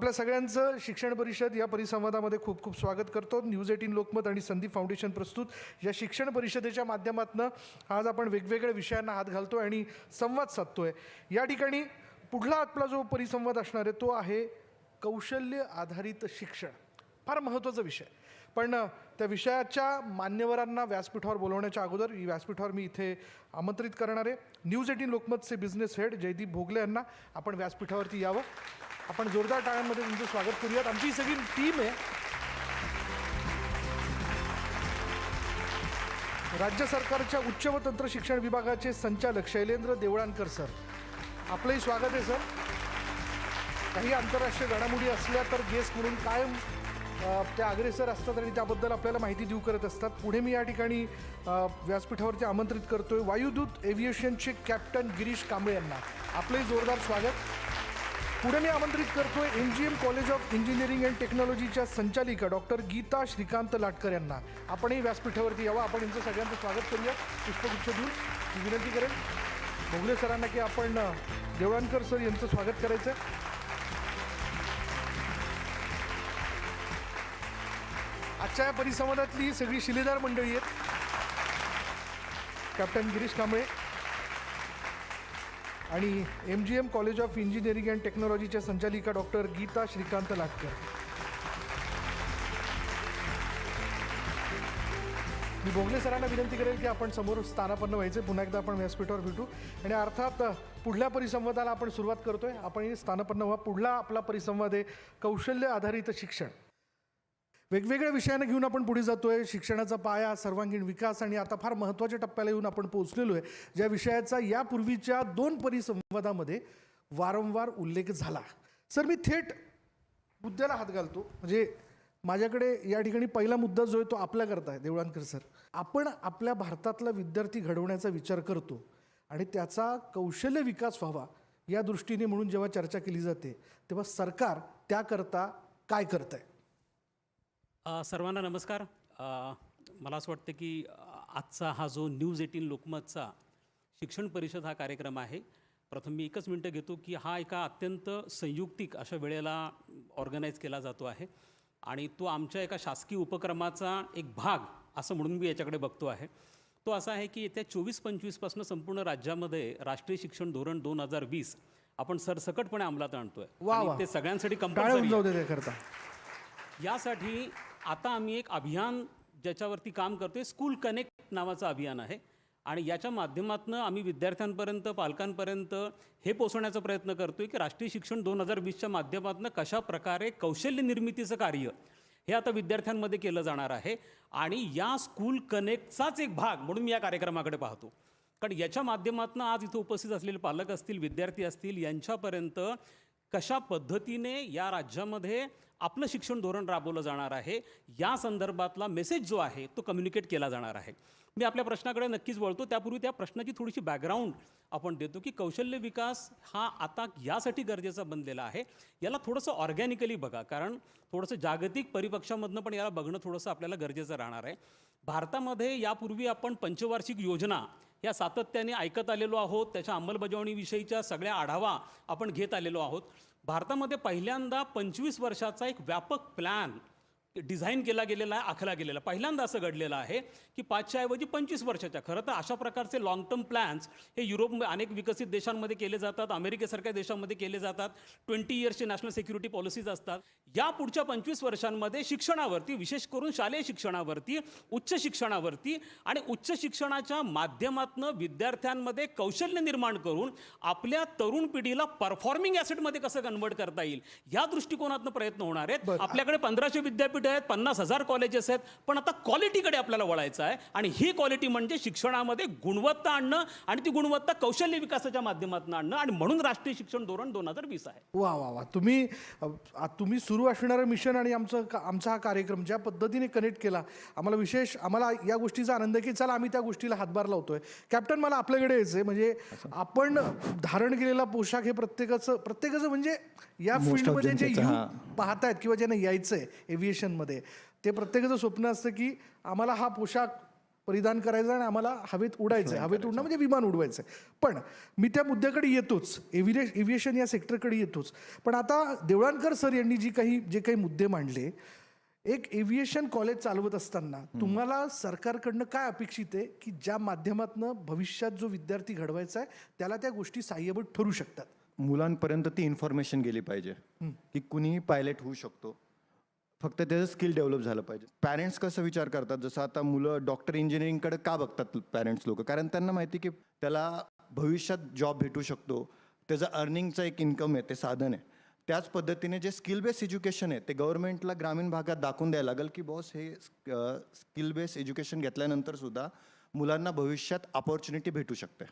आपल्या सगळ्यांचं शिक्षण परिषद या परिसंवादामध्ये खूप खूप स्वागत करतो. न्यूज एटीन लोकमत आणि संदीप फाउंडेशन प्रस्तुत. या शिक्षण परिषदेच्या माध्यमातून आज आपण वेगवेगळ्या विषयांना हात घालतो आणि संवाद साधतो आहे या ठिकाणी पुढला आपला जो परिसंवाद असणार आहे तो आहे कौशल्य आधारित शिक्षण. फार महत्त्वाचा विषय. पण त्या विषयाच्या मान्यवरांना व्यासपीठावर बोलवण्याच्या अगोदर व्यासपीठावर मी इथे आमंत्रित करणार आहे. न्यूज एटीन लोकमतचे बिझनेस हेड जयदीप भोगले यांना आपण व्यासपीठावरती यावं. आपण जोरदार टाळ्यांमध्ये तुमचं स्वागत करूयात. आमची सगळी टीम आहे. राज्य सरकारच्या उच्च व तंत्र शिक्षण विभागाचे संचालक शैलेंद्र देवळानकर सर. आपलंही स्वागत आहे सर. काही आंतरराष्ट्रीय घडामोडी असल्या तर गेस्ट म्हणून कायम त्या अग्रेसर असतात आणि त्याबद्दल आपल्याला माहिती देऊ करत असतात. पुढे मी या ठिकाणी व्यासपीठावरती आमंत्रित करतोय. वायुदूत एव्हिएशनचे कॅप्टन गिरीश कांबळे यांना. आपलंही जोरदार स्वागत. पुढे मी आमंत्रित करतोय M G M college of engineering and टेक्नॉलॉजीच्या संचालिका डॉक्टर गीता श्रीकांत लाटकर यांना. आपणही व्यासपीठावरती यावं. आपण यांचं सगळ्यांचं स्वागत करूया. पुष्पगुच्छ देऊन मी विनंती करेन. भोगले सरांना की आपण देवळणकर सर यांचं स्वागत करायचं आजच्या या परिसंवादातली ही सगळी शिलेदार मंडळी आहेत. कॅप्टन गिरीश कांबळे आणि M G M college of engineering and टेक्नॉलॉजीच्या संचालिका डॉक्टर गीता श्रीकांत लाटकर. मी भोगले सरांना विनंती करेल की आपण समोर स्थानापन्न व्हायचे. पुन्हा एकदा आपण व्यासपीठावर भेटू. आणि अर्थात पुढल्या परिसंवादाला आपण सुरुवात करतोय. आपण स्थानापन्न व्हा. पुढला आपला परिसंवाद आहे कौशल्य आधारित शिक्षण. वेगवेगळ्या विषयानं घेऊन आपण पुढे जातोय. शिक्षणाचा पाया सर्वांगीण विकास आणि आता फार महत्त्वाच्या टप्प्याला येऊन आपण पोहोचलेलो आहे. ज्या विषयाचा यापूर्वीच्या दोन परिसंवादामध्ये वारंवार उल्लेख झाला. सर मी थेट मुद्द्याला हात घालतो. म्हणजे माझ्याकडे या ठिकाणी पहिला मुद्दा जो आहे तो आपल्याकरता आहे देवळांकर सर. आपण आपल्या भारतातला विद्यार्थी घडवण्याचा विचार करतो आणि त्याचा कौशल्य विकास व्हावा या दृष्टीने म्हणून जेव्हा चर्चा केली जाते तेव्हा सरकार त्याकरता काय करत आहे सर्वांना नमस्कार. मला असं वाटतं की आजचा हा जो न्यूज एटीन लोकमतचा शिक्षण परिषद हा कार्यक्रम आहे प्रथम मी एकच मिनटं घेतो की हा एका अत्यंत संयुक्तिक अशा वेळेला ऑर्गनाईज केला जातो आहे आणि तो आमच्या एका शासकीय उपक्रमाचा एक भाग असं म्हणून मी याच्याकडे बघतो आहे. तो असा आहे की येत्या चोवीस पंचवीसपासून संपूर्ण राज्यामध्ये राष्ट्रीय शिक्षण धोरण दोन हजार वीस आपण सरसकटपणे अंमलात आणतोय. ते सगळ्यांसाठी कंपल्सरी त्याकरता यासाठी आता आम्ही एक अभियान ज्याच्यावरती काम करतोय स्कूल कनेक्ट नावाचं अभियान आहे. आणि याच्या माध्यमातून आम्ही विद्यार्थ्यांपर्यंत पालकांपर्यंत हे पोचवण्याचा प्रयत्न करतोय की राष्ट्रीय शिक्षण दोन हजार वीसच्या माध्यमातून कशा प्रकारे कौशल्य निर्मितीचं कार्य हे आता विद्यार्थ्यांमध्ये केलं जाणार आहे. आणि या स्कूल कनेक्टचाच एक भाग म्हणून मी या कार्यक्रमाकडे पाहतो. कारण याच्या माध्यमातून आज इथं उपस्थित असलेले पालक असतील विद्यार्थी असतील यांच्यापर्यंत कशा पद्धतीने या राज्यामध्ये आपलं शिक्षण धोरण राबवलं जाणार आहे. या संदर्भातला मेसेज जो आहे तो कम्युनिकेट केला जाणार आहे. मी आपल्या प्रश्नाकडे नक्कीच वळतो. त्यापूर्वी त्या प्रश्नाची थोडीशी बॅकग्राऊंड आपण देतो की कौशल्य विकास हा आता यासाठी गरजेचा बनलेला आहे. याला थोडंसं ऑर्गॅनिकली बघा. कारण थोडंसं जागतिक परिपक्षामधनं पण याला बघणं थोडंसं आपल्याला गरजेचं राहणार आहे. भारतामध्ये यापूर्वी आपण पंचवार्षिक योजना या सातत्याने ऐकत आलेलो आहोत. त्याच्या अंमलबजावणीविषयीच्या सगळ्या आढावा आपण घेत आलेलो आहोत. भारतामध्ये पहिल्यांदा पंचवीस वर्षाचा एक व्यापक प्लॅन डिझाईन केला गेलेला आहे आखला गेलेला आहे. पहिल्यांदा असं घडलेलं आहे की पाचच्या ऐवजी पंचवीस वर्षाच्या. खरं तर अशा प्रकारचे लॉंग टर्म प्लॅन्स हे युरोप अनेक विकसित देशांमध्ये केले जातात अमेरिकेसारख्या देशांमध्ये केले जातात. ट्वेंटी इयर्सचे नॅशनल सिक्युरिटी पॉलिसीज असतात. या पुढच्या पंचवीस वर्षांमध्ये शिक्षणावरती विशेष करून शालेय शिक्षणावरती उच्च शिक्षणावरती आणि उच्च शिक्षणाच्या माध्यमातून विद्यार्थ्यांमध्ये कौशल्य निर्माण करून आपल्या तरुण पिढीला परफॉर्मिंग ॲसेटमध्ये कसं कन्वर्ट करता येईल? या दृष्टिकोनातून प्रयत्न होणार आहेत. आपल्याकडे पंधराशे विद्यापीठ आहेत? पन्नास हजार कॉलेजेस आहेत. पण आता क्वालिटीकडे आपल्याला वळायचं आहे. आणि ही क्वालिटी म्हणजे शिक्षणामध्ये गुणवत्ता आणणं आणि ती गुणवत्ता कौशल्य विकासाच्या माध्यमातून आणणं. आणि म्हणून राष्ट्रीय शिक्षण धोरण दोन हजार वीस आहे. वा वा वा. तुम्ही तुम्ही सुरू असणारं मिशन आणि आमचं आमचा हा कार्यक्रम ज्या पद्धतीने कनेक्ट केला आम्हाला विशेष आम्हाला या गोष्टीचा आनंद की चला आम्ही त्या गोष्टीला हातभार लावतोय. कॅप्टन मला आपल्याकडे यायचं आहे म्हणजे आपण धारण केलेला पोशाख हे प्रत्येकाचं प्रत्येकाचं म्हणजे या फील्डमध्ये जे. पाहतायत किंवा ज्यांना यायचं आहे एव्हिएशनमध्ये ते प्रत्येकाचं स्वप्न असतं की आम्हाला हा पोशाख परिधान करायचं आणि आम्हाला हवेत उडायचं आहे हवेत उडणं म्हणजे विमान उडवायचं आहे पण मी त्या मुद्द्याकडे येतोच. एव्हिरे एव्हिएशन या सेक्टरकडे येतोच. पण आता देवळानकर सर यांनी जी काही जे काही मुद्दे मांडले एक एव्हिएशन कॉलेज चालवत असताना तुम्हाला सरकारकडनं काय अपेक्षित आहे की ज्या माध्यमातनं भविष्यात जो विद्यार्थी घडवायचा आहे त्याला त्या गोष्टी सहाय्यभूत ठरू शकतात? मुलांपर्यंत ती इन्फॉर्मेशन गेली पाहिजे. की कुणीही पायलट होऊ शकतो. फक्त त्याचं स्किल डेव्हलप झालं पाहिजे. पॅरेंट्स कसं विचार करतात? जसं आता मुलं डॉक्टर इंजिनिअरिंगकडे का बघतात पॅरेंट्स लोक? कारण त्यांना माहिती की त्याला भविष्यात जॉब भेटू शकतो. त्याचं अर्निंगचं एक इन्कम आहे ते साधन आहे. त्याच पद्धतीने जे स्किल बेस एज्युकेशन आहे ते गव्हर्नमेंटला ग्रामीण भागात दाखवून द्यायला लागेल की बॉस हे स्किल बेस एज्युकेशन घेतल्यानंतर सुद्धा मुलांना भविष्यात अपॉर्च्युनिटी भेटू शकते.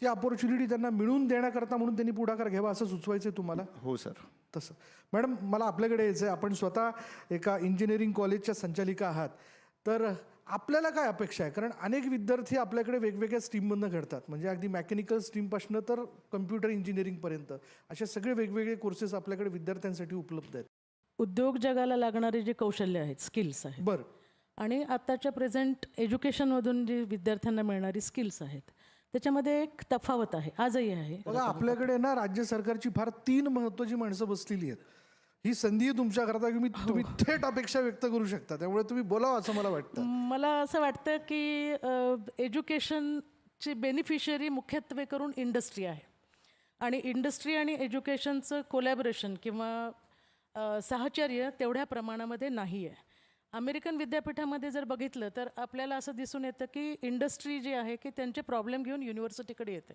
ती अपॉर्च्युनिटी त्यांना मिळवून देण्याकरता म्हणून त्यांनी पुढाकार घ्यावा असं सुचवायचं आहे तुम्हाला? हो सर तसं. मॅडम मला आपल्याकडे यायचं आहे आपण स्वतः एका इंजिनिअरिंग कॉलेजच्या संचालिका आहात तर आपल्याला काय अपेक्षा आहे? कारण अनेक विद्यार्थी आपल्याकडे वेगवेगळ्या स्ट्रीममधनं घडतात. म्हणजे अगदी मेकॅनिकल स्ट्रीमपासनं तर कम्प्युटर इंजिनिअरिंगपर्यंत असे सगळे वेगवेगळे कोर्सेस आपल्याकडे विद्यार्थ्यांसाठी उपलब्ध आहेत. उद्योग जगाला लागणारे जे कौशल्य आहेत स्किल्स आहेत. बरं. आणि आत्ताच्या प्रेझेंट एज्युकेशनमधून जी विद्यार्थ्यांना मिळणारी स्किल्स आहेत. त्याच्यामध्ये एक तफावत आहे आजही आहे. बघा आपल्याकडे ना राज्य सरकारची फार तीन महत्वाची माणसं बसलेली आहेत. ही संधी तुमच्या करता की मी तुम्ही थेट अपेक्षा व्यक्त करू शकता त्यामुळे तुम्ही बोलावं असं मला वाटतं. मला असं वाटतं की एज्युकेशनची बेनिफिशियरी मुख्यत्वे करून इंडस्ट्री आहे. आणि इंडस्ट्री आणि एज्युकेशनचं कोलॅबरेशन किंवा साहचर्य तेवढ्या प्रमाणामध्ये नाही आहे अमेरिकन विद्यापीठामध्ये जर बघितलं तर आपल्याला असं दिसून येतं की इंडस्ट्री जी आहे की त्यांचे प्रॉब्लेम घेऊन युनिव्हर्सिटीकडे येते.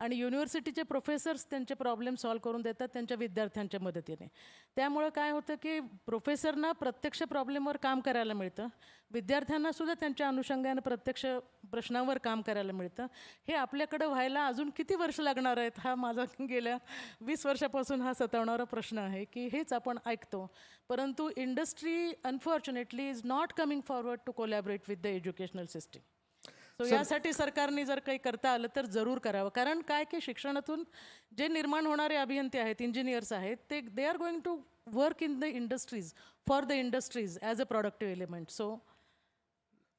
आणि युनिव्हर्सिटीचे प्रोफेसर्स त्यांचे प्रॉब्लेम सॉल्व्ह करून देतात त्यांच्या विद्यार्थ्यांच्या मदतीने. त्यामुळं काय होतं की प्रोफेसरना प्रत्यक्ष प्रॉब्लेमवर काम करायला मिळतं. विद्यार्थ्यांना सुद्धा त्यांच्या अनुषंगाने प्रत्यक्ष प्रश्नावर काम करायला मिळतं. हे आपल्याकडं व्हायला अजून किती वर्ष लागणार आहेत हा माझा गेल्या वीस वर्षापासून हा सतावणारा प्रश्न आहे की हेच आपण ऐकतो. परंतु industry unfortunately is not coming forward to collaborate with the educational system so यासाठी सरकारने जर काही करता आलं तर जरूर करावं. कारण काय की शिक्षणातून जे निर्माण होणारे अभियंते आहेत इंजिनियर्स आहेत ते they are going to work in the industries for the industries as a productive element so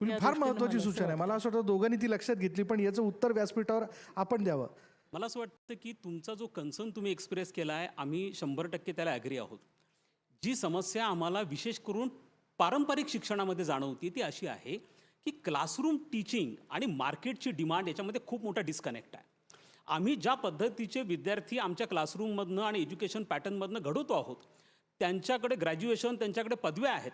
फार महत्वाची सूचना आहे. मला असं वाटतं दोघांनी ती लक्षात घेतली पण याचं उत्तर व्यासपीठावर आपण द्यावं. मला असं वाटतं की तुमचा जो कन्सर्न तुम्ही एक्सप्रेस केला आहे आम्ही शंभर टक्के त्याला ॲग्री आहोत. जी समस्या आम्हाला विशेष करून पारंपरिक शिक्षणामध्ये जाणवती ती अशी आहे की क्लासरूम टीचिंग आणि मार्केटची डिमांड याच्यामध्ये खूप मोठा डिस्कनेक्ट आहे. आम्ही ज्या पद्धतीचे विद्यार्थी आमच्या क्लासरूममधनं आणि एज्युकेशन पॅटर्नमधनं घडवतो आहोत त्यांच्याकडे ग्रॅज्युएशन त्यांच्याकडे पदव्या आहेत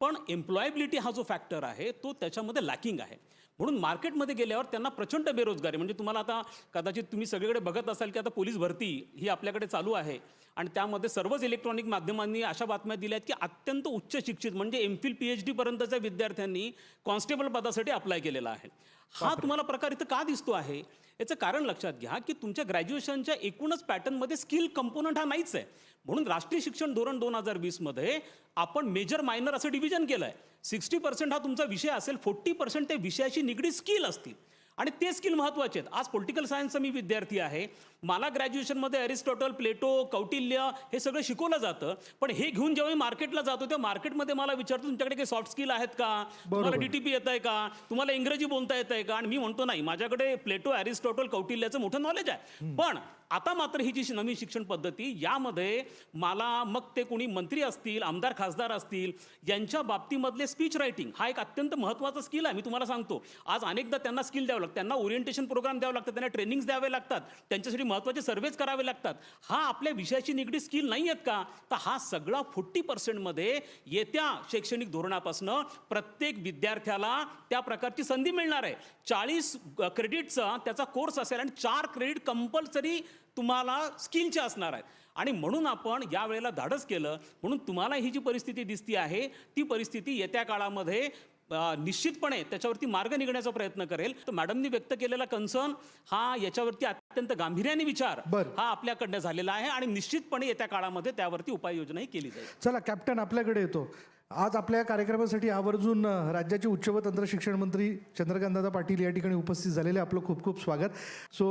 पण एम्प्लॉयबिलिटी हा जो फॅक्टर आहे तो त्याच्यामध्ये लॅकिंग आहे. म्हणून मार्केटमध्ये गेल्यावर त्यांना प्रचंड बेरोजगारी. म्हणजे तुम्हाला आता कदाचित तुम्ही सगळीकडे बघत असाल की आता पोलीस भरती ही आपल्याकडे चालू आहे. आणि त्यामध्ये सर्वच इलेक्ट्रॉनिक माध्यमांनी अशा बातम्या दिल्या आहेत की अत्यंत उच्च शिक्षित म्हणजे एम फिल पी एच डीपर्यंतच्या विद्यार्थ्यांनी कॉन्स्टेबल पदासाठी अप्लाय केलेला आहे. हा तुम्हाला प्रकार इथं का दिसतो आहे? याचं कारण लक्षात घ्या की तुमच्या ग्रॅज्युएशनच्या एकूणच पॅटर्नमध्ये स्किल कंपोनंट हा नाहीच आहे. म्हणून राष्ट्रीय शिक्षण धोरण दोन हजार वीसमध्ये आपण मेजर मायनर असं डिव्हिजन केलं आहे सिक्स्टी पर्सेंट हा तुमचा विषय असेल फोर्टी पर्सेंट ते विषयाशी निगडीत स्किल असतील. आणि ते स्किल महत्त्वाचे आहेत. आज पॉलिटिकल सायन्सचा मी विद्यार्थी आहे. मला ग्रॅज्युएशनमध्ये अरिस्टॉटल प्लेटो कौटिल्य हे सगळं शिकवलं जातं. पण हे घेऊन जेव्हा मी मार्केटला जातो तेव्हा मार्केटमध्ये मला विचारतो तुमच्याकडे काही सॉफ्ट स्किल आहेत का? तुम्हाला डीटीपी येत आहे का? तुम्हाला इंग्रजी बोलता येत आहे का? आणि मी म्हणतो नाही माझ्याकडे प्लेटो अरिस्टॉटल कौटिल्याचं मोठं नॉलेज आहे. पण आता मात्र ही जी नवीन शिक्षण पद्धती यामध्ये मला मग ते कोणी मंत्री असतील आमदार खासदार असतील यांच्या बाबतीमधले स्पीच रायटिंग हा एक अत्यंत महत्त्वाचा स्किल आहे. मी तुम्हाला सांगतो आज अनेकदा त्यांना स्किल द्यावं लागतं. त्यांना ओरिएंटेशन प्रोग्राम द्यावं लागतं त्यांना ट्रेनिंग्स द्यावे लागतात त्यांच्यासाठी महत्त्वाचे सर्वेच करावे लागतात. हा आपल्या विषयाशी निगडीत स्किल नाही आहेत का? तर हा सगळा फोर्टी पर्सेंटमध्ये येत्या शैक्षणिक धोरणापासून प्रत्येक विद्यार्थ्याला त्या प्रकारची संधी मिळणार आहे. चाळीस क्रेडिटचा त्याचा कोर्स असेल आणि चार क्रेडिट कंपल्सरी तुम्हाला स्किलचे असणार आहेत. आणि म्हणून आपण यावेळेला धाडस केलं म्हणून तुम्हाला ही जी परिस्थिती दिसती आहे ती परिस्थिती येत्या काळामध्ये निश्चितपणे त्याच्यावरती मार्ग निघण्याचा प्रयत्न करेल. तर मॅडमनी व्यक्त केलेला कन्सर्न हा याच्यावरती अत्यंत गांभीर्याने विचार बरं. हा आपल्याकडनं झालेला आहे आणि निश्चितपणे येत्या काळामध्ये त्यावरती उपाययोजनाही केली जाईल. चला कॅप्टन आपल्याकडे येतो. आज आपल्या या कार्यक्रमासाठी आवर्जून राज्याचे उच्च व तंत्र शिक्षण मंत्री चंद्रकांतदादा पाटील या ठिकाणी उपस्थित झालेले. आपलं खूप खूप स्वागत. सो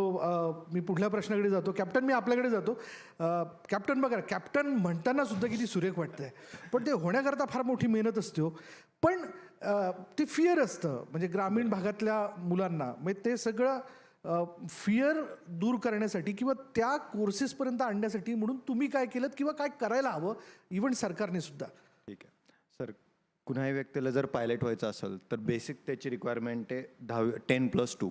मी पुढल्या प्रश्नाकडे जातो. कॅप्टन मी आपल्याकडे जातो. कॅप्टन बघा कॅप्टन म्हणताना सुद्धा किती सुरेख वाटतंय. पण ते होण्याकरता फार मोठी मेहनत असते हो. पण ते फिअर असतं. म्हणजे ग्रामीण भागातल्या मुलांना. म्हणजे ते सगळं फिअर दूर करण्यासाठी किंवा त्या कोर्सेसपर्यंत आणण्यासाठी म्हणून तुम्ही काय केलं किंवा काय करायला हवं इव्हन सरकारने सुद्धा? सर कुणाही व्यक्तीला जर पायलट व्हायचं असेल तर बेसिक त्याची रिक्वायरमेंट आहे दहावी टेन प्लस टू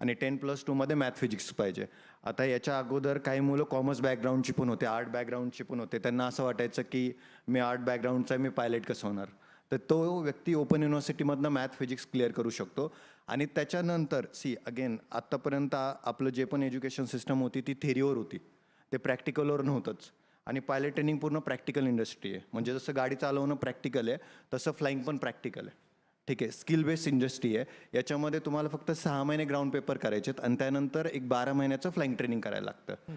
आणि टेन प्लस टूमध्ये मॅथ फिजिक्स पाहिजे. आता याच्या अगोदर काही मुलं कॉमर्स बॅकग्राऊंडची पण होते आर्ट बॅकग्राऊंडची पण होते. त्यांना असं वाटायचं की मी आर्ट बॅकग्राऊंडचा आहे मी पायलट कसं होणार? तर तो व्यक्ती ओपन युनिव्हर्सिटीमधनं मॅथ फिजिक्स क्लिअर करू शकतो. आणि त्याच्यानंतर सी अगेन आत्तापर्यंत आपलं जे पण एज्युकेशन सिस्टम होती ती थेरीवर होती. ते प्रॅक्टिकलवर नव्हतंच. आणि पायलट ट्रेनिंग पूर्ण प्रॅक्टिकल इंडस्ट्री आहे. म्हणजे जसं गाडी चालवणं प्रॅक्टिकल आहे तसं फ्लाईंग पण प्रॅक्टिकल आहे. ठीक आहे स्किल बेस्ड इंडस्ट्री आहे. याच्यामध्ये तुम्हाला फक्त सहा महिने ग्राउंड पेपर करायचे आहेत आणि त्यानंतर एक बारा महिन्याचं फ्लाईंग ट्रेनिंग करायला लागतं.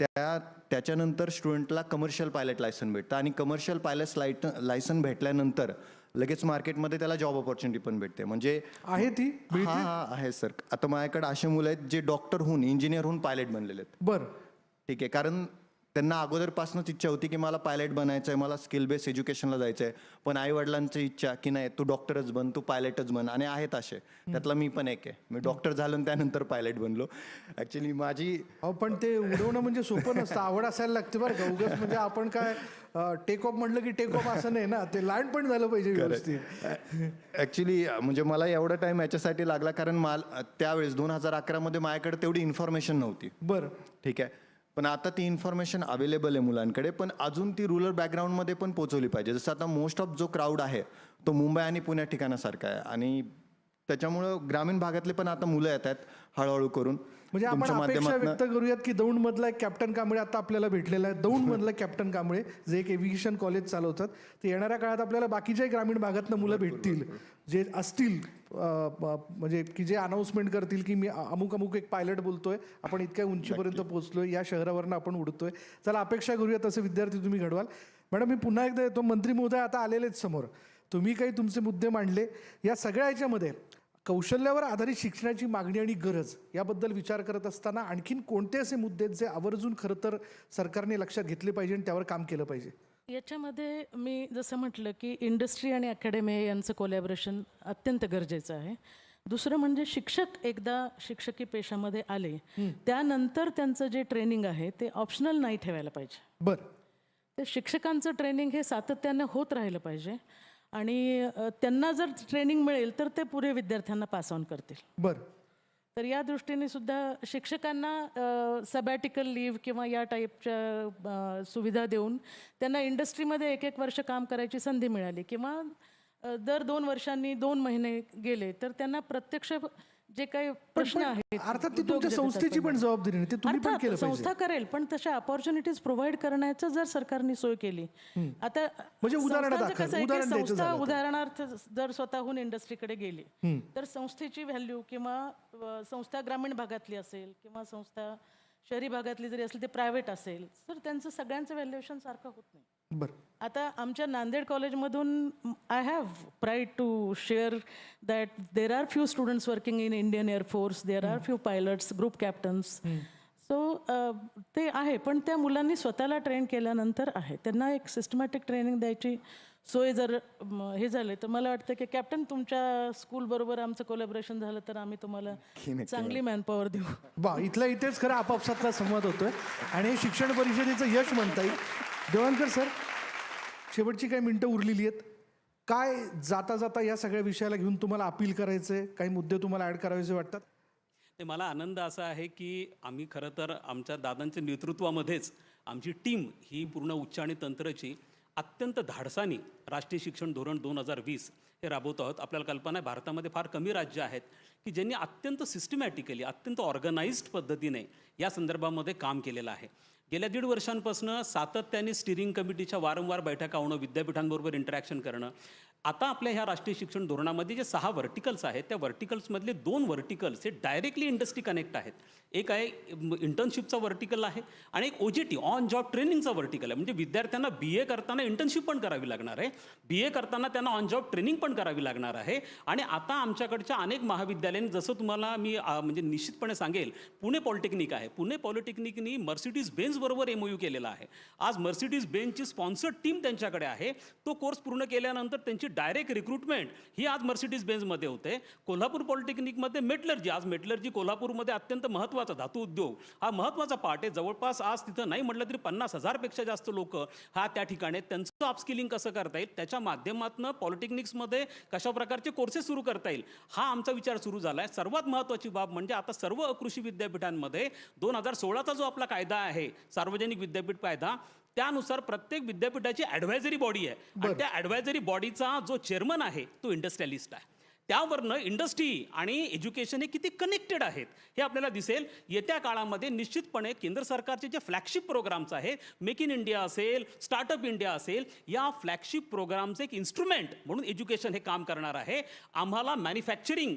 त्या त्याच्यानंतर स्टुडंटला कमर्शियल पायलट लायसन भेटतं आणि कमर्शियल पायलट लाइट लायसन भेटल्यानंतर लगेच मार्केटमध्ये त्याला जॉब ऑपॉर्च्युनिटी पण भेटते. म्हणजे आहे ती? हा हा आहे सर. आता माझ्याकडे असे मुलं आहेत जे डॉक्टर होऊन इंजिनियर होऊन पायलट बनलेले आहेत. बरं. ठीक आहे कारण त्यांना अगोदरपासूनच इच्छा होती की मला पायलट बनायचं आहे मला स्किल बेस्ड एज्युकेशनला जायचं आहे पण आई वडिलांची इच्छा की नाही तू डॉक्टरच बन तू पायलटच बन आणि आहेत असे. त्यातला मी पण एक आहे. मी डॉक्टर झालो आणि त्यानंतर पायलट बनलो. ॲक्च्युली माझी पण ते उडवणं म्हणजे सोपं नसतं. आवड असायला लागते बरं का. उगाच म्हणजे आपण काय टेक ऑफ म्हटलं की टेक ऑफ असं नाही ना. ते लँड पण झालं पाहिजे व्यवस्थित. ॲक्च्युली म्हणजे मला एवढा टाईम याच्यासाठी लागला कारण माल त्यावेळेस दोन हजार अकरामध्ये माझ्याकडे तेवढी इन्फॉर्मेशन नव्हती. बरं. ठीक आहे. पण आता ती इन्फॉर्मेशन अवेलेबल आहे मुलांकडे पण अजून ती रुरल बॅकग्राऊंडमध्ये पण पोचवली पाहिजे. जसं आता मोस्ट ऑफ जो क्राऊड आहे तो मुंबई आणि पुण्या ठिकाणासारखा आहे. आणि त्याच्यामुळं ग्रामीण भागातले पण आता मुलं येत आहेत हळूहळू करून. म्हणजे आपण अपेक्षा व्यक्त करूयात की दौंड मधला एक कॅप्टन कांबळे आता आपल्याला भेटलेला आहे. दौंड मधला कॅप्टन कांबळे जे एक एव्हिएशन कॉलेज चालवतात ते येणाऱ्या काळात आपल्याला बाकीच्याही ग्रामीण भागातनं मुलं भेटतील. जे असतील म्हणजे की जे अनाऊन्समेंट करतील की मी अमुक अमुक एक पायलट बोलतोय आपण इतक्या उंचीपर्यंत पोहोचलोय या शहरावरनं आपण उडतोय. चला अपेक्षा करूयात असे विद्यार्थी तुम्ही घडवाल. मॅडम मी पुन्हा एकदा येतो. मंत्री महोदय आता आलेलेच समोर. तुम्ही काही तुमचे मुद्दे मांडले. या सगळ्या याच्यामध्ये कौशल्यावर आधारित शिक्षणाची मागणी आणि गरज याबद्दल विचार करत असताना आणखीन कोणते असे मुद्दे जे आवर्जून खरं तर सरकारने लक्षात घेतले पाहिजे आणि त्यावर काम केलं पाहिजे? याच्यामध्ये मी जसं म्हटलं की इंडस्ट्री आणि अकॅडमी यांचं कोलॅबरेशन अत्यंत गरजेचं आहे. दुसरं म्हणजे शिक्षक एकदा शिक्षकी पेशामध्ये आले त्यानंतर त्यांचं जे ट्रेनिंग आहे ते ऑप्शनल नाही ठेवायला पाहिजे. बरं. ते शिक्षकांचं ट्रेनिंग हे सातत्यानं होत राहिलं पाहिजे. आणि त्यांना जर ट्रेनिंग मिळेल तर ते पुढे विद्यार्थ्यांना पास ऑन करतील. बरं. तर या दृष्टीने सुद्धा शिक्षकांना सबॅटिकल लीव्ह किंवा या टाईपच्या सुविधा देऊन त्यांना इंडस्ट्रीमध्ये एक एक वर्ष काम करायची संधी मिळाली किंवा दर दोन वर्षांनी दोन महिने गेले तर त्यांना प्रत्यक्ष जे काही प्रश्न आहेत अर्थात ती तुमच्या संस्थेची पण जबाबदारी नाही ते तुम्ही पण केलं संस्था करेल पण तशा अपॉर्च्युनिटीज प्रोव्हाइड करण्याचं जर सरकारने सोय केली आता म्हणजे उदाहरणं संस्था. उदाहरणार्थ जर स्वतःहून इंडस्ट्रीकडे गेली तर संस्थेची व्हॅल्यू किंवा संस्था ग्रामीण भागातली असेल किंवा संस्था शहरी भागातली जरी असेल ते प्रायव्हेट असेल तर त्यांचं सगळ्यांचं व्हॅल्युएशन सारखं होत नाही. बरं. आता आमच्या नांदेड कॉलेजमधून I have pride to share that there are few students working in Indian air force there are few pilots group captains so ते आहे पण त्या मुलांनी स्वतःला ट्रेन केल्यानंतर आहे. त्यांना एक सिस्टमॅटिक ट्रेनिंग द्यायची सोय जर हे झाले तर मला वाटतं की कॅप्टन तुमच्या स्कूलबरोबर आमचं कोलॅबरेशन झालं तर आम्ही तुम्हाला चांगली मॅनपॉवर देऊ. वा इथल्या इथेच खरं आपापसातला संवाद होतोय. आणि हे शिक्षण परिषदेचं यश म्हणता येईल. देवांकर सर शेवटची काही मिनटं उरलेली आहेत. काय जाता जाता या सगळ्या विषयाला घेऊन तुम्हाला अपील करायचंय? काही मुद्दे तुम्हाला ॲड करायचे वाटतात? ते मला आनंद असा आहे की आम्ही खरं तर आमच्या दादांच्या नेतृत्वामध्येच आमची टीम ही पूर्ण उच्च आणि तंत्रची अत्यंत धाडसानी राष्ट्रीय शिक्षण धोरण दोन हजार वीस हे राबवत आहोत. आपल्याला कल्पना आहे भारतामध्ये फार कमी राज्य आहेत की ज्यांनी अत्यंत सिस्टमॅटिकली अत्यंत ऑर्गनाइज्ड पद्धतीने या संदर्भामध्ये काम केलेलं आहे. गेल्या दीड वर्षांपासून सातत्याने स्टिअरिंग कमिटीच्या वारंवार बैठका होणं विद्यापीठांबरोबर इंटरॅक्शन करणं आता आपल्या ह्या राष्ट्रीय शिक्षण धोरणामध्ये जे सहा व्हर्टिकल्स आहेत त्या व्हर्टिकल्समधले दोन व्हर्टिकल्स हे डायरेक्टली इंडस्ट्री कनेक्ट आहेत. एक आहे इंटर्नशिपचा व्हर्टिकल आहे आणि एक O G T on job ट्रेनिंगचा vertical आहे. म्हणजे विद्यार्थ्यांना बी ए करताना इंटर्नशिप पण करावी लागणार आहे. बी ए करताना त्यांना ऑन जॉब ट्रेनिंग पण करावी लागणार आहे. आणि आता आमच्याकडच्या अनेक महाविद्यालयांनी जसं तुम्हाला मी म्हणजे निश्चितपणे सांगेल पुणे पॉलिटेक्निक आहे. पुणे पॉलिटेक्निकनी मर्सिडीज बेन्स बरोबर एम यू केलेला आहे. आज मर्सिडीज बेन्सची स्पॉन्सर्ड टीम त्यांच्याकडे आहे. तो कोर्स पूर्ण केल्यानंतर त्यांची डायरेक्ट रिक्रुटमेंट ही आज मर्सिडीज बेन्झमध्ये होते. कोल्हापूर पॉलिटेक्निकमध्ये मेटलर्जी आज मेटलर्जी कोल्हापूरमध्ये अत्यंत महत्त्वाचा धातू उद्योग. हा महत्त्वाचा पार्ट आहे. जवळपास आज तिथं नाही म्हटलं तरी पन्नास हजारपेक्षा जास्त लोक हा त्या ठिकाणी त्यांचं अपस्किलिंग कसं करता येईल? त्याच्या माध्यमातून पॉलिटेक्निक्समध्ये कशा प्रकारचे कोर्सेस सुरू करता येईल? हा आमचा विचार सुरू झाला आहे सर्वात महत्त्वाची बाब म्हणजे आता सर्व कृषी विद्यापीठांमध्ये दोन हजार सोळाचा जो आपला कायदा आहे सार्वजनिक विद्यापीठ कायदा त्यानुसार प्रत्येक विद्यापीठाची ॲडव्हायझरी बॉडी आहे. आणि त्या ॲडव्हायझरी बॉडीचा जो चेअरमन आहे तो इंडस्ट्रियलिस्ट आहे. त्यावरनं इंडस्ट्री आणि एज्युकेशन हे किती कनेक्टेड आहेत हे आपल्याला दिसेल. येत्या काळामध्ये निश्चितपणे केंद्र सरकारचे जे फ्लॅगशिप प्रोग्राम्स आहेत मेक इन इंडिया असेल स्टार्टअप इंडिया असेल या फ्लॅगशिप प्रोग्रामचं एक इन्स्ट्रुमेंट म्हणून एज्युकेशन हे काम करणार आहे. आम्हाला मॅन्युफॅक्चरिंग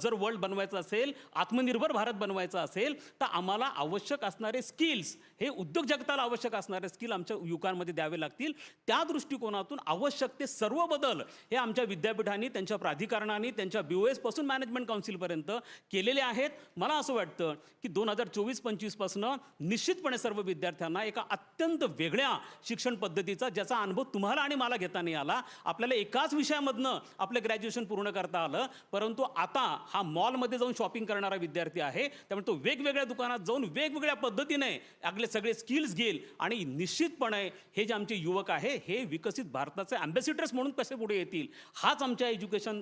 जर वर्ल्ड बनवायचं असेल आत्मनिर्भर भारत बनवायचं असेल तर आम्हाला आवश्यक असणारे स्किल्स हे उद्योग जगताला आवश्यक असणारे स्किल आमच्या युवकांमध्ये द्यावे लागतील. त्या दृष्टिकोनातून आवश्यक ते सर्व बदल हे आमच्या विद्यापीठांनी त्यांच्या प्राधिकरणाने त्यांच्या बी ओ एसपासून मॅनेजमेंट काउन्सिलपर्यंत केलेले आहेत. मला असं वाटतं की दोन हजार चोवीस पंचवीसपासनं निश्चितपणे सर्व विद्यार्थ्यांना एका अत्यंत वेगळ्या शिक्षण पद्धतीचा ज्याचा अनुभव तुम्हाला आणि मला घेता नाही आला. आपल्याला एकाच विषयामधनं आपलं ग्रॅज्युएशन पूर्ण करता आलं. परंतु आता हा मॉलमध्ये जाऊन शॉपिंग करणारा विद्यार्थी आहे. त्यामुळे तो वेगवेगळ्या दुकानात जाऊन वेगवेगळ्या पद्धतीने आपले सगळे स्किल्स घेईल आणि निश्चितपणे हे जे आमचे युवक आहे हे विकसित भारताचे अँबॅसिडर्स म्हणून कसे पुढे येतील? हाच आमच्या एज्युकेशन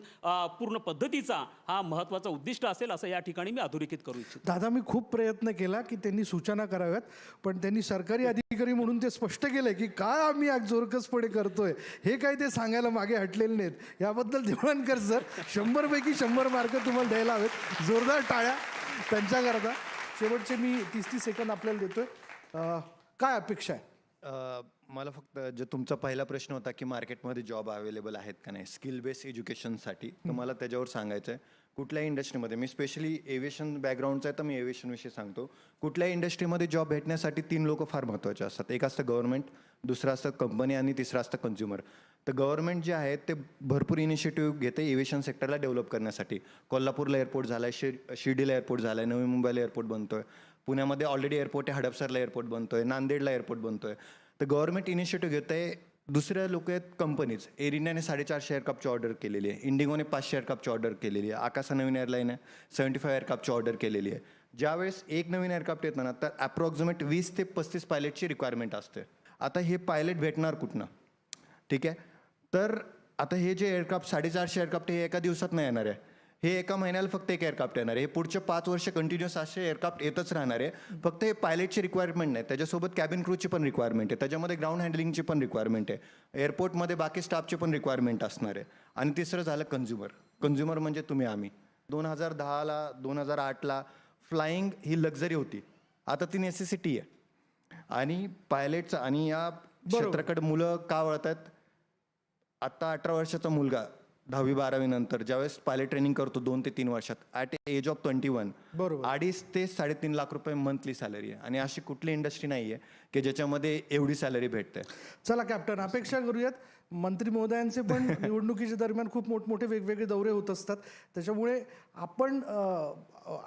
पूर्ण पद्धतीचा हा महत्त्वाचा उद्दिष्ट असेल असं या ठिकाणी मी अधोरेखित करू इच्छितो. दादा मी खूप प्रयत्न केला की त्यांनी सूचना कराव्यात पण त्यांनी सरकारी अधिकारी म्हणून ते स्पष्ट केलंय की काय आम्ही आज जोरकसपणे करतोय हे काय ते सांगायला मागे हटलेले नाहीत. याबद्दल देवळणकर सर शंभरपैकी शंभर मार्क तुम्हाला द्यायला हवेत. जोरदार टाळ्या त्यांच्याकरता शेवटचे मी तीस तीस सेकंद आपल्याला देतोय. काय अपेक्षा आहे? मला फक्त जे तुमचा पहिला प्रश्न होता की मार्केटमध्ये जॉब अवेलेबल आहेत का नाही स्किल बेस्ड एज्युकेशनसाठी तर मला त्याच्यावर सांगायचं आहे कुठल्याही इंडस्ट्रीमध्ये मी स्पेशली एव्हिएशन बॅकग्राऊंडचा आहे तर मी एव्हिएशनविषयी सांगतो. कुठल्याही इंडस्ट्रीमध्ये जॉब भेटण्यासाठी तीन लोक फार महत्त्वाचे असतात. एक असतं गव्हर्नमेंट दुसरं असतं कंपनी आणि तिसरं असतं कन्झ्युमर. तर गव्हर्नमेंट जे आहे ते भरपूर इनिशिएटिव्ह घेते एव्हिएशन सेक्टरला डेव्हलप करण्यासाठी. कोल्हापूरला एअरपोर्ट झाला आहे शिर शिर्डीला एअरपोर्ट झाला आहे नवी मुंबईला एअरपोर्ट बनतोय. पुण्यामध्ये ऑलरेडी एअरपोर्ट आहे हडपसरला एअरपोर्ट बनतोय नांदेडला एअरपोर्ट बनतोय. तर गव्हर्नमेंट इनिशिएटिव्ह घेत आहे. दुसऱ्या लोक आहेत कंपनीज एअर इंडियाने साडेचारशे कपची ऑर्डर केलेली आहे. इंडिगोने पाचशे कपची ऑर्डर केलेली आहे. आकाशा नवीन एअरलाईन आहे. सेवन्टी फाय एअरक्राफ्टची ऑर्डर केलेली आहे. ज्यावेळेस एक नवीन एअरक्राफ्ट येतं ना तर अप्रॉक्झिमेट वीस ते पस्तीस पायलटची रिक्वायरमेंट असते. आता हे पायलट भेटणार कुठनं? ठीक आहे? तर आता हे जे एअरक्राफ्ट साडेचारशे एअरक्राफ्ट हे एका दिवसात नाही येणार आहे. हे एका महिन्याला फक्त एक एअरक्राफ्ट येणार आहे. हे पुढचे पाच वर्ष कंटिन्युअस असे एअरक्राफ्ट येतच राहणार आहे. फक्त हे पायलटची रिक्वायरमेंट नाही. त्याच्यासोबत कॅबिन क्रूची पण रिक्वायरमेंट आहे. त्याच्यामध्ये ग्राउंड हँडलिंगची पण रिक्वायरमेंट आहे. एअरपोर्टमध्ये बाकी स्टाफची पण रिक्वायरमेंट असणार आहे. आणि तिसरं झालं कन्झ्युमर कन्झ्युमर म्हणजे तुम्ही आम्ही. दोन हजार दहाला दोन हजार आठला फ्लाईंग ही लक्झरी होती. आता ती नेसेसिटी आहे. आणि पायलटचं आणि या क्षेत्राकडे मुलं का वळतात? आत्ता अठरा वर्षाचा मुलगा दहावी बारावी नंतर ज्यावेळेस पायलट ट्रेनिंग करतो दोन ते तीन वर्षात at age of twenty one बरोबर. अडीच ते साडेतीन लाख रुपये मंथली सॅलरी आहे. आणि अशी कुठली इंडस्ट्री नाही आहे की ज्याच्यामध्ये एवढी सॅलरी भेटते. चला कॅप्टन अपेक्षा करूयात. मंत्री महोदयांचे पण निवडणुकीच्या दरम्यान खूप मोठमोठे वेगवेगळे दौरे होत असतात. त्याच्यामुळे आपण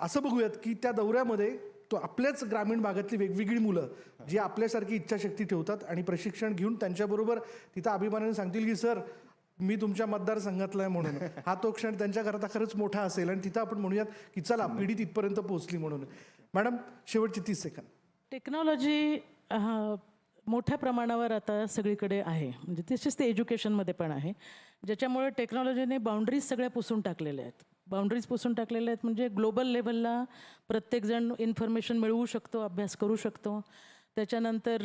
असं बघूयात की त्या दौऱ्यामध्ये तो आपल्याच ग्रामीण भागातली वेगवेगळी मुलं जी आपल्यासारखी इच्छाशक्ती ठेवतात आणि प्रशिक्षण घेऊन त्यांच्याबरोबर तिथं अभिमानाने सांगतील की सर मी तुमच्या मतदारसंघातला आहे म्हणून. हा तो क्षण त्यांच्याकरता खरंच मोठा असेल आणि तिथं आपण म्हणूयात की चला पिढी तिथपर्यंत पोहोचली म्हणून. मॅडम शेवटची तीस सेकंद. टेक्नॉलॉजी हा मोठ्या प्रमाणावर आता सगळीकडे आहे. म्हणजे तसेच ते एज्युकेशनमध्ये पण आहे. ज्याच्यामुळे टेक्नॉलॉजीने बाउंड्रीज सगळ्या पुसून टाकलेल्या आहेत. बाउंड्रीज पुसून टाकलेल्या आहेत म्हणजे ग्लोबल लेवलला प्रत्येकजण इन्फॉर्मेशन मिळवू शकतो अभ्यास करू शकतो. त्याच्यानंतर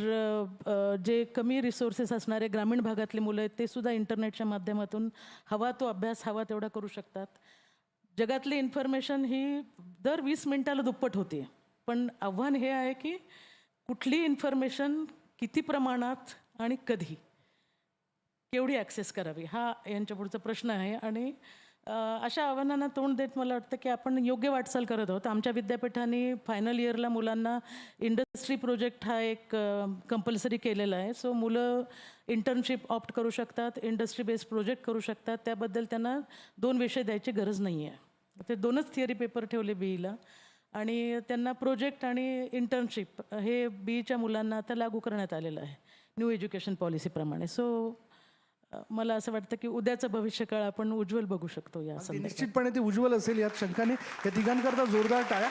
जे कमी रिसोर्सेस असणारे ग्रामीण भागातली मुलं आहेत ते सुद्धा इंटरनेटच्या माध्यमातून हवा तो अभ्यास हवा तेवढा करू शकतात. जगातली इन्फॉर्मेशन ही दर वीस मिनिटाला दुप्पट होते पण आव्हान हे आहे की कुठली इन्फॉर्मेशन किती प्रमाणात आणि कधी? केवढी ॲक्सेस करावी? हा यांच्या पुढचा प्रश्न आहे. आणि अशा आव्हानांना तोंड देत मला वाटतं की आपण योग्य वाटचाल करत आहोत. आमच्या विद्यापीठाने फायनल इयरला मुलांना इंडस्ट्री प्रोजेक्ट हा एक कंपल्सरी केलेला आहे. सो मुलं इंटर्नशिप ऑप्ट करू शकतात इंडस्ट्री बेस्ड प्रोजेक्ट करू शकतात. त्याबद्दल त्यांना दोन विषय द्यायची गरज नाही आहे ते दोनच थिअरी पेपर ठेवले बीईला आणि त्यांना प्रोजेक्ट आणि इंटर्नशिप हे बीईच्या मुलांना आता लागू करण्यात आलेलं आहे. न्यू एज्युकेशन पॉलिसीप्रमाणे सो मला असं वाटतं की उद्याचं भविष्यकाळ आपण उज्ज्वल बघू शकतो या निश्चितपणे ती उज्ज्वल असेल यात शंकाने या तिघांकरता जोरदार टाळ्या.